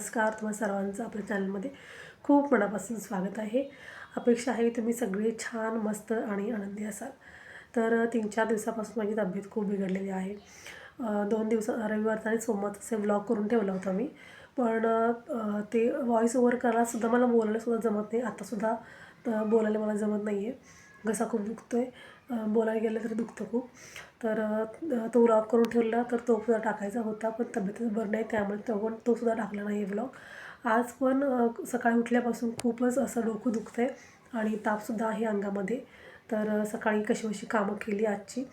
नमस्कार तुम्हा सर्वांचं आपल्या चॅनलमध्ये खूप मनापासून स्वागत आहे. अपेक्षा आहे तुम्ही सगळे छान मस्त आणि आनंदी असाल. तर तीन चार दिवसापासून माझी तब्येत खूप बिघडलेली आहे. दोन दिवस रविवारचा आणि सोमवारचा असे व्लॉग करून ठेवला होता मी. पण ते व्हॉईस ओव्हर करायलासुद्धा मला बोलायलासुद्धा जमत नाही. आत्तासुद्धा बोलायला मला जमत नाही आहे घसा खूप दुखतो आहे बोलायला गेलं तरी दुखतं खूप. तर तो व्लॉग करून ठेवला तर तो सुद्धा टाकायचा होता पण तब्येतच बरं नाही त्यामुळे तो पण तो सुद्धा टाकला नाही व्लॉग आज पण सकाळी उठल्यापासून खूपच असं डोकं दुखतं आहे आणि तापसुद्धा आहे अंगामध्ये. तर सकाळी कशी कशी कामं केली आजची?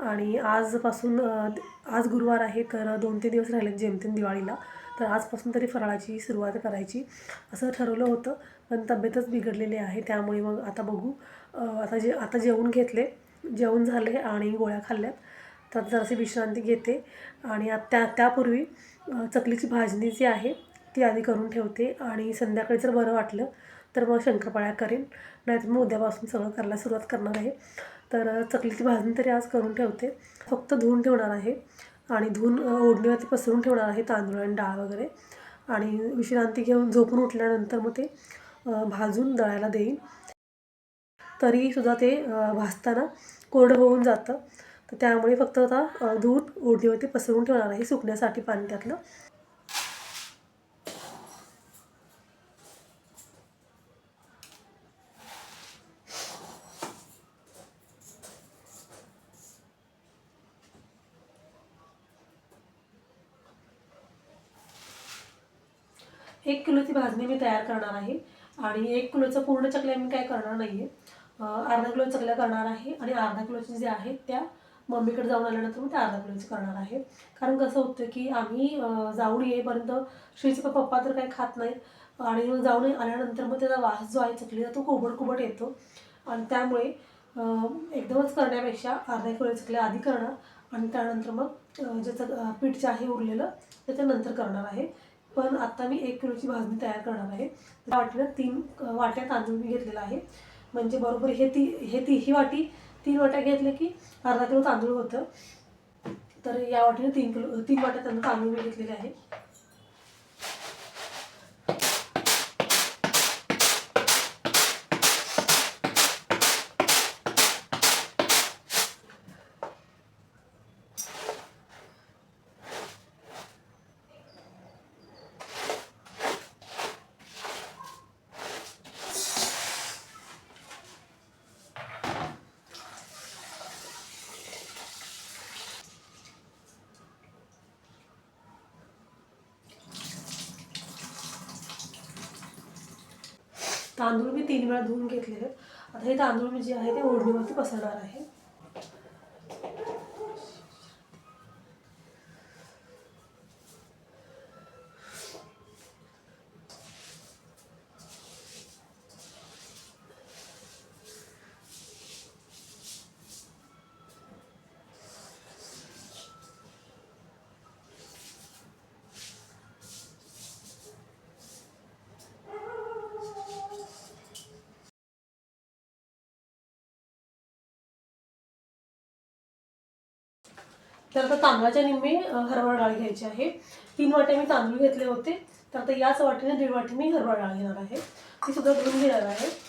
आणि आजपासून आज गुरुवार आहे तर दोन तीन दिवस राहिले जेमतेम दिवाळीला. तर आजपासून तरी फराळाची सुरुवात करायची असं ठरवलं होतं पण तब्येतच बिघडलेली आहे त्यामुळे मग आता बघू. आता जे आता जेवून घेतले जेवण झाले आणि गोळ्या खाल्ल्यात. तर जराशी विश्रांती घेते आणि त्या त्यापूर्वी चकलीची भाजणी जी आहे ती आधी करून ठेवते आणि संध्याकाळी जर बरं वाटलं तर मग शंकरपाळ्या करेन. नाहीतर मग उद्यापासून सगळं करायला सुरुवात करणार आहे. तर चकलीची भाजणी तरी आज करून ठेवते. फक्त धुवून ठेवणार आहे आणि धुवून ओढणीवरती पसरून ठेवणार आहे तांदूळ आणि डाळ वगैरे. आणि विश्रांती घेऊन झोपून उठल्यानंतर मग ते भाजून दळायला देईन. तरीसुद्धा ते भाजताना कोरडं होऊन जातं. तर त्यामुळे फक्त आता अं, ओढणीवरती पसरून ठेवणार आहे सुकण्यासाठी पाणी त्यातलं एक किलोची भाजणी मी तयार करणार आहे. आणि एक किलोचं पूर्ण चकल्या मी काय करणार नाही आहे अर्धा किलो चकल्या करणार आहे आणि अर्धा किलोचे जे आहेत त्या मम्मीकडे जाऊन आल्यानंतर मी त्या अर्धा किलोचे करणार आहे. कारण कसं होतं की आम्ही जाऊन येईपर्यंत श्रीचे पप्पा तर काही खात नाहीत आणि मग जाऊन आल्यानंतर मग त्याचा वास जो आहे चकलीचा तो कोबड कोबड येतो. आणि त्यामुळे एकदमच करण्यापेक्षा अर्धा किलो चकल्या आधी करणार आणि त्यानंतर मग ज्याचं पीठ जे आहे उरलेलं त्याच्यानंतर करणार आहे. पण आत्ता मी एक किलोची भाजणी तयार करणार आहे. त्या वाटीनं तीन वाट्या तांदूळ मी घेतलेला आहे. म्हणजे बरोबर हे ती हे ती ही वाटी तीन वाट्या घेतल्या की अर्धा किलो तांदूळ होतं. तर या वाटीनं तीन किलो तीन वाट्या तांदूळ तांदूळ मी घेतलेले आहे. तांदूळ मी तीन वेळा धुवून घेतले आहेत. आता हे तांदूळ मी जे आहे ते ओढणीवरती पसरणार आहे. तर आता तांदळाच्या निम्मे हरभरा डाळ घ्यायची आहे. तीन वाटे मी तांदूळ घेतले होते. तर आता याच वाटेने दीड वाटी मी हरभरा डाळ घेणार आहे. ती सुद्धा धुवून घेणार आहे.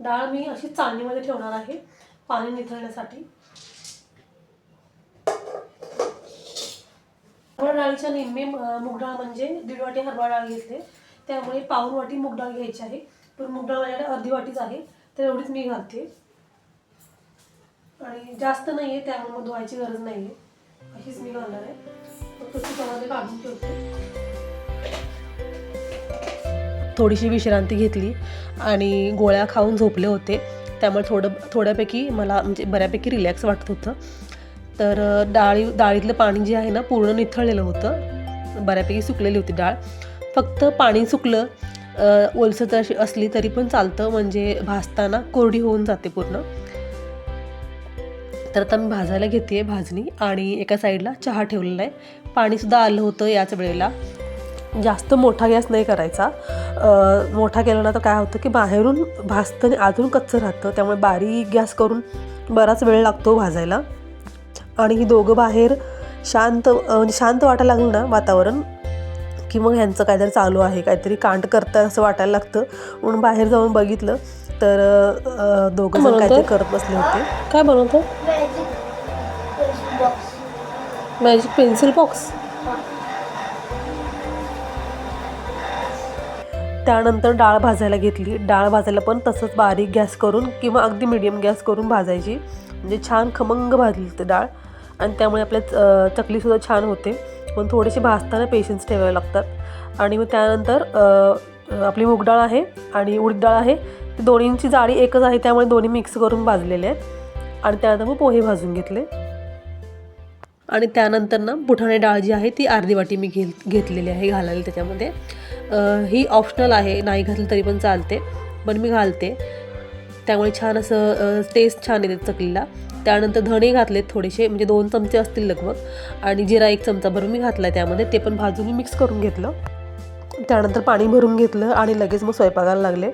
डाळ मी अशी चाळणीमध्ये ठेवणार आहे पाणी निथळण्यासाठी. हरभरा डाळीच्या निम्मे अं, मूग डाळ म्हणजे दीड वाटी हरभरा डाळ घेतले. त्यामुळे पाऊन वाटी मूग डाळ घ्यायची आहे. पण मूग डाळ माझ्याकडे अर्धी वाटीच आहे तर एवढीच मी घालते. आणि जास्त नाही आहे त्यामुळे मग धुवायची गरज नाही आहे अशीच मी घालणार आहे. फक्त काढून ठेवते. थोडीशी विश्रांती घेतली आणि गोळ्या खाऊन झोपले होते. त्यामुळे थोडं थोड्यापैकी मला म्हणजे बऱ्यापैकी रिलॅक्स वाटत होतं. तर डाळी डाळीतलं पाणी जे आहे ना पूर्ण निथळलेलं होतं. बऱ्यापैकी सुकलेली होती डाळ. फक्त पाणी सुकलं ओलसत अशी असली तरी पण चालतं म्हणजे भाजताना कोरडी होऊन जाते पूर्ण. तर आता मी भाजायला घेते भाजणी आणि एका साईडला चहा ठेवलेला आहे. पाणीसुद्धा आलं होतं याच वेळेला. जास्त मोठा गॅस नाही करायचा. मोठा केला ना तर काय होतं की बाहेरून भाजतं आणि अजून कच्चं राहतं. त्यामुळे बारीक गॅस करून बराच वेळ लागतो भाजायला. आणि ही दोघं बाहेर शांत म्हणजे शांत वाटायला लागलं ना वातावरण की मग ह्यांचं काहीतरी चालू आहे काहीतरी कांड करतात असं वाटायला लागतं. म्हणून बाहेर जाऊन बघितलं तर दोघं जण काहीतरी करत बसले होते. काय बनवतो magic box magic pencil box त्यानंतर डाळ भाजायला घेतली. डाळ भाजायला पण तसंच बारीक गॅस करून किंवा अगदी मिडियम गॅस करून भाजायची. म्हणजे छान खमंग भाजली ते डाळ. आणि त्यामुळे आपल्या चकलीसुद्धा छान होते. पण थोडेसे भाजताना पेशन्स ठेवावे लागतात. आणि मग त्यानंतर आपली मूग डाळ आहे आणि उडीद डाळ आहे. ती दोन्हींची जाळी एकच आहे त्यामुळे दोन्ही मिक्स करून भाजलेले आहेत. आणि त्यानंतर मग पोहे भाजून घेतले. आणि त्यानंतर ना बुठाणे डाळ जी आहे ती अर्धी वाटी मी घे घेतलेली आहे घालायला त्याच्यामध्ये. ही ऑप्शनल आहे. नाही घातलं तरी पण चालते. पण मी घालते. त्यामुळे छान असं टेस्ट छान येते चकलीला. त्यानंतर धणे घातलेत थोडेसे. म्हणजे दोन चमचे असतील लगभग. आणि जिरा एक चमचा भरून मी घातला त्यामध्ये. ते पण भाजून मी मिक्स करून घेतलं. त्यानंतर पाणी भरून घेतलं आणि लगेच मग स्वयंपाकाला लागले.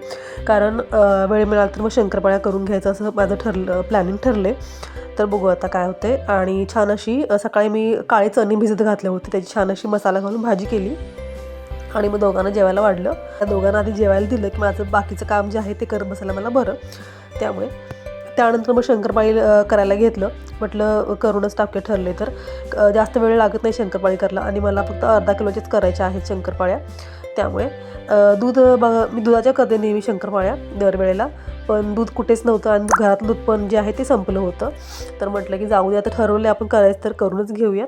कारण वेळ मिळाला तर मग शंकरपाळ्या करून घ्यायचं असं माझं ठरलं प्लॅनिंग ठरले. तर बघू आता काय होते. आणि छान अशी सकाळी मी काळे चणे भिजत घातले होते. त्याची छान अशी मसाला घालून भाजी केली. आणि मग दोघांना जेवायला वाढलं. त्या दोघांना आधी जेवायला दिलं की माझं बाकीचं काम जे आहे ते करत बसायला मला बरं. त्यामुळे त्यानंतर मग शंकरपाळी करायला घेतलं. म्हटलं करूनच टाके ठरले तर. जास्त वेळ लागत नाही शंकरपाळी करायला आणि मला फक्त अर्धा किलोचेच करायच्या आहेत शंकरपाळ्या. त्यामुळे दूध बघ मी दुधाच्या करते नेहमी शंकरपाळ्या दरवेळेला पण दूध कुठेच नव्हतं आणि घरातलं दूध पण जे आहे ते संपलं होतं. तर म्हटलं की जाऊ दे आता ठरवलं आपण करायचं तर करूनच घेऊयात.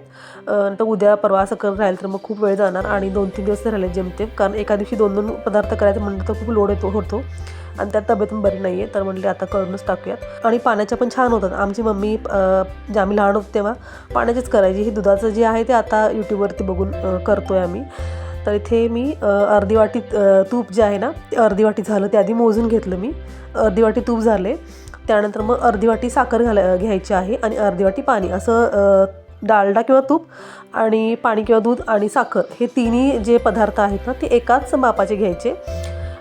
तर उद्या परवा असं करत राहील तर मग खूप वेळ जाणार आणि दोन तीन दिवस राहिले जेमतेम कारण एका दिवशी दोन दोन पदार्थ करायचं म्हणलं तर खूप लोड येतो होतो. आणि त्यात तब्येत पण बरी नाही आहे तर म्हटले आता करूनच टाकूयात. आणि पाण्याच्या पण छान होतात. आमची मम्मी जे आम्ही लहान होतो तेव्हा पाण्याचेच करायची. हे दुधाचं जे आहे ते आता यूट्यूबवरती बघून करतो आहे आम्ही. तर इथे मी अर्धी वाटी तूप जे आहे ना ते अर्धी वाटी झालं ते आधी मोजून घेतलं मी. अर्धी वाटी तूप झाले त्यानंतर मग अर्धी वाटी साखर घाला घ्यायची आहे आणि अर्धी वाटी पाणी. असं डालडा किंवा तूप आणि पाणी किंवा दूध आणि साखर हे तिन्ही जे पदार्थ आहेत ना ते एकाच मापाचे घ्यायचे.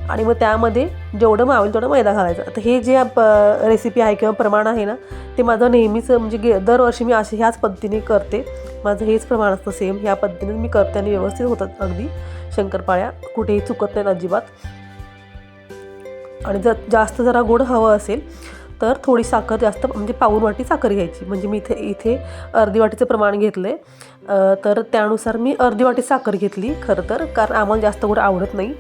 आणि मग त्यामध्ये जेवढं मावेल तेवढं मैदा घालायचा. तर हे जे प रेसिपी आहे किंवा प्रमाण आहे ना ते माझं नेहमीच म्हणजे गे दरवर्षी मी असे ह्याच पद्धतीने करते. माझं हेच प्रमाण असतं सेम ह्या पद्धतीने मी करते आणि व्यवस्थित होतात. अगदी शंकरपाळ्या. कुठेही चुकत नाहीत अजिबात. आणि जर जास्त जरा गोड हवं असेल तर थोडी साखर जास्त म्हणजे पाऊन वाटी साखर घ्यायची. म्हणजे मी इथे इथे अर्धी वाटीचं प्रमाण घेतलं आहे तर त्यानुसार मी अर्धी वाटी साखर घेतली. खरं तर कारण आम्हाला जास्त गोड आवडत नाही.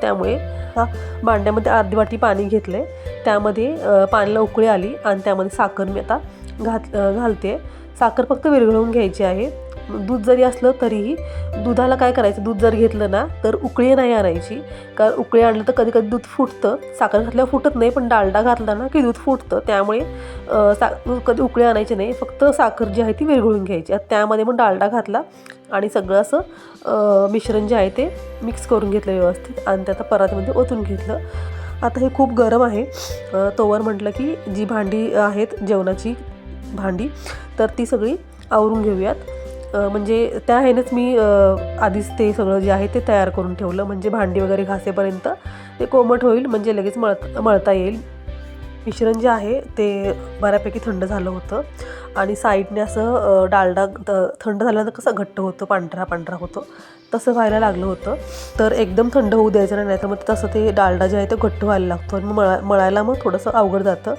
त्यामुळे हा भांड्यामध्ये अर्धी वाटी पाणी घेतलं आहे त्यामध्ये पाण्याला उकळी आली आणि त्यामध्ये साखर मी आता घात घालते घालते. साखर फक्त विरघळवून घ्यायची आहे. दूध जरी असलं तरीही दुधाला काय करायचं? दूध जर घेतलं ना तर उकळी नाही आणायची. कारण उकळी आणलं तर कधी कधी दूध फुटतं. साखर घातल्यावर फुटत नाही पण डालडा घातला ना की दूध फुटतं. त्यामुळे सा कधी उकळी आणायची नाही. फक्त साखर जी आहे ती विरघळून घ्यायची. त्यामध्ये मग डालडा घातला आणि सगळं असं मिश्रण जे आहे ते मिक्स करून घेतलं व्यवस्थित आणि ते आता परातीमध्ये ओतून घेतलं. आता हे खूप गरम आहे. तोवर म्हटलं की जी भांडी आहेत जेवणाची भांडी तर ती सगळी आवरून घेऊयात. म्हणजे त्या ह्यानेच मी आधीच ते सगळं जे आहे ते तयार करून ठेवलं. म्हणजे भांडी वगैरे घासेपर्यंत ते कोमट होईल म्हणजे लगेच मळ मळता येईल. मिश्रण जे आहे ते बऱ्यापैकी थंड झालं होतं. आणि साईडने असं डालडा थंड झाल्यानंतर कसं घट्ट होतं पांढरा पांढरा होतं. तसं व्हायला लागलं होतं. तर एकदम थंड होऊ द्यायचं नाही नाहीतर मग तसं ते डालडा जे आहे ते घट्ट व्हायला लागतो. आणि मग मळा मळायला मग थोडंसं अवघड जातं.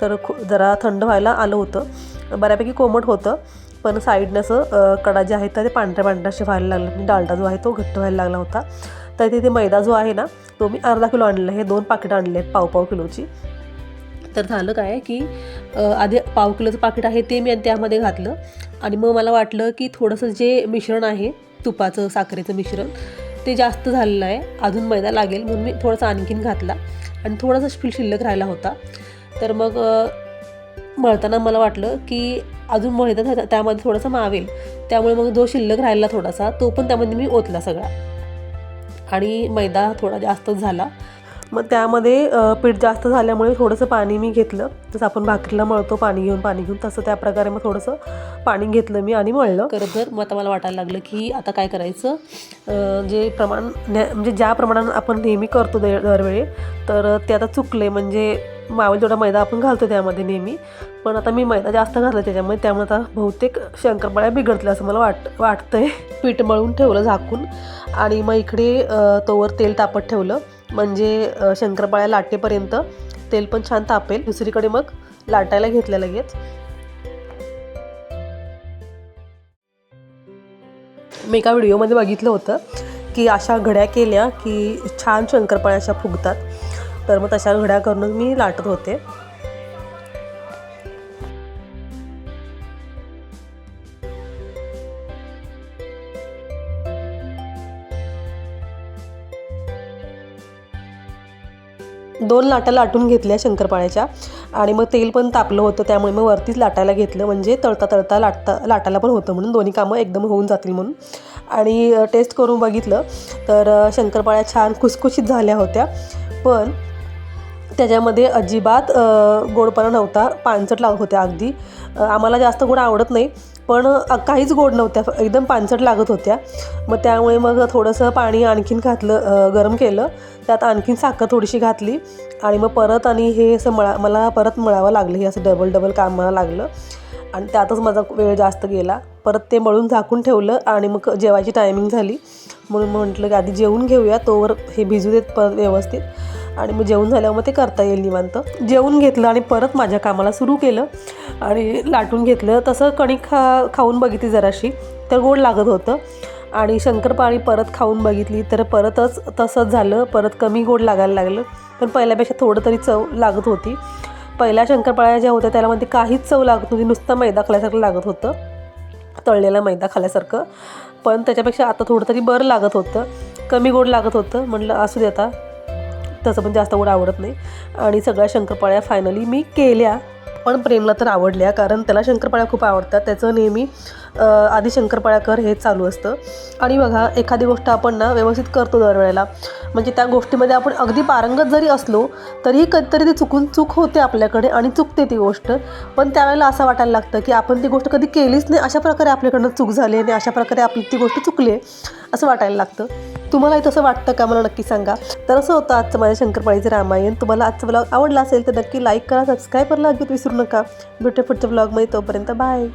तर खू जरा थंड व्हायला आलं होतं. बऱ्यापैकी कोमट होतं. पण साईडनं असं कडा जे आहेत ते पांढऱ्या पांढऱ्या व्हायला लागलं आणि म्हणजे डालडा जो आहे तो घट्ट व्हायला लागला होता. तर तिथे मैदा जो आहे ना तो मी अर्धा किलो आणलेला हे दोन पाकिटं आणले आहेत पाव पाव किलोची. तर झालं काय की आधी पाव किलोचं पाकिट आहे ते मी त्यामध्ये घातलं. आणि मग मला वाटलं की थोडंसं जे मिश्रण आहे तुपाचं साखरेचं मिश्रण ते जास्त झालेलं आहे. अजून मैदा लागेल म्हणून मी थोडासा आणखीन घातला. आणि थोडासा शिल शिल्लक राहिला होता. तर मग मळताना मला वाटलं की अजून मैदा त्यामध्ये थोडासा मावेल त्यामुळे मग जो शिल्लक राहिला थोडासा तो पण त्यामध्ये मी ओतला सगळा. आणि मैदा थोडा जास्तच झाला. मग त्यामध्ये पीठ जास्त झाल्यामुळे थोडंसं पाणी मी घेतलं. जसं आपण भाकरीला मळतो पाणी घेऊन पाणी घेऊन तसं त्या प्रकारे मग थोडंसं पाणी घेतलं मी आणि मळलं. खरं तर मग आता मला वाटायला लागलं की आता काय करायचं? जे प्रमाण म्हणजे ज्या प्रमाणात आपण नेहमी करतो दर दरवेळी तर ते आता चुकले म्हणजे मावेल तेवढा मैदा आपण घालतो त्यामध्ये नेहमी. पण आता मी मैदा जास्त घातला त्याच्यामुळे त्यामुळे आता बहुतेक शंकरपाळ्या बिघडतल्या असं मला वाट वाटतंय. पीठ मळून ठेवलं झाकून. आणि मग इकडे तोवर तेल तापत ठेवलं. म्हणजे शंकरपाळ्या लाटेपर्यंत तेल पण छान तापेल. दुसरीकडे मग लाटायला घेतलं लगेच. मी एका व्हिडिओमध्ये बघितलं होतं की अशा घड्या केल्या की छान शंकरपाळ्या अशा फुगतात. तर मग तशा घड्या करूनच मी लाटत होते. दोन लाटा लाटून घेतल्या शंकरपाळ्याच्या आणि मग तेल पण तापलं होतं त्यामुळे मग वरतीच लाटायला घेतलं. म्हणजे तळता तळता लाटता लाटायला पण होतं म्हणून दोन्ही कामं एकदम होऊन जातील म्हणून. आणि टेस्ट करून बघितलं तर शंकरपाळ्या छान खुसखुशीत झाल्या होत्या. पण त्याच्यामध्ये अजिबात गोडपणा नव्हता. पानचट लागत होत्या अगदी. आम्हाला जास्त गोड आवडत नाही पण काहीच गोड नव्हत्या. एकदम पानचट लागत होत्या. मग त्यामुळे मग थोडंसं पाणी आणखीन घातलं गरम केलं. त्यात आणखीन साखर थोडीशी घातली. आणि मग परत आणि हे असं मळा मला परत मळावं लागलं. हे असं डबल डबल काम मला लागलं. आणि त्यातच माझा वेळ जास्त गेला. परत ते मळून झाकून ठेवलं आणि मग जेवायची टायमिंग झाली. म्हणून म्हटलं की आधी जेवून घेऊया तोवर हे भिजू देत परत व्यवस्थित. आणि मग जेवण झाल्यावर मग ते करता येईल निवांत. जेवून घेतलं आणि परत माझ्या कामाला सुरू केलं. आणि लाटून घेतलं. तसं कणिक खा खाऊन बघितली जराशी. तर गोड लागत होतं. आणि शंकरपाळी परत खाऊन बघितली. तर परतच तसंच झालं. परत कमी गोड लागायला लागलं. पण पहिल्यापेक्षा थोडं तरी चव लागत होती. पहिल्या शंकरपाळ्या ज्या होत्या त्याला म्हणते काहीच चव लागत नव्हती. नुसतं मैदा खाल्यासारखं लागत होतं. तळलेला मैदा खाल्यासारखं पण त्याच्यापेक्षा आता थोडं तरी बरं लागत होतं. कमी गोड लागत होतं. म्हटलं असू दे आता. तसं पण जास्त गोड आवडत नाही. आणि सगळ्या शंकरपाळ्या फायनली मी केल्या. पण प्रेमला तर आवडल्या कारण त्याला शंकरपाळ्या खूप आवडतात. त्याचं नेहमी आधी शंकरपाळ्या कर हे चालू असतं. आणि बघा एखादी गोष्ट आपण ना व्यवस्थित करतो दरवेळेला. म्हणजे त्या गोष्टीमध्ये आपण अगदी पारंगत जरी असलो तरीही कधीतरी ती चुकून चूक होते आपल्याकडे आणि चुकते ती गोष्ट. पण त्यावेळेला असं वाटायला लागतं की आपण ती गोष्ट कधी केलीच नाही अशा प्रकारे आपल्याकडनं चूक झाली आणि अशा प्रकारे आपली ती गोष्ट चुकली आहे असं वाटायला लागतं. तुम्हालाही तसं वाटतं का? मला नक्की सांगा. तर असं होतं आजचं माझ्या शंकरपाळीचं रामायण. तुम्हाला आजचं ब्लॉग आवडला असेल तर नक्की लाईक करा सबस्क्राईब करायला अगदी विसरू नका. भेटू पुढच्या ब्लॉगमध्ये तोपर्यंत बाय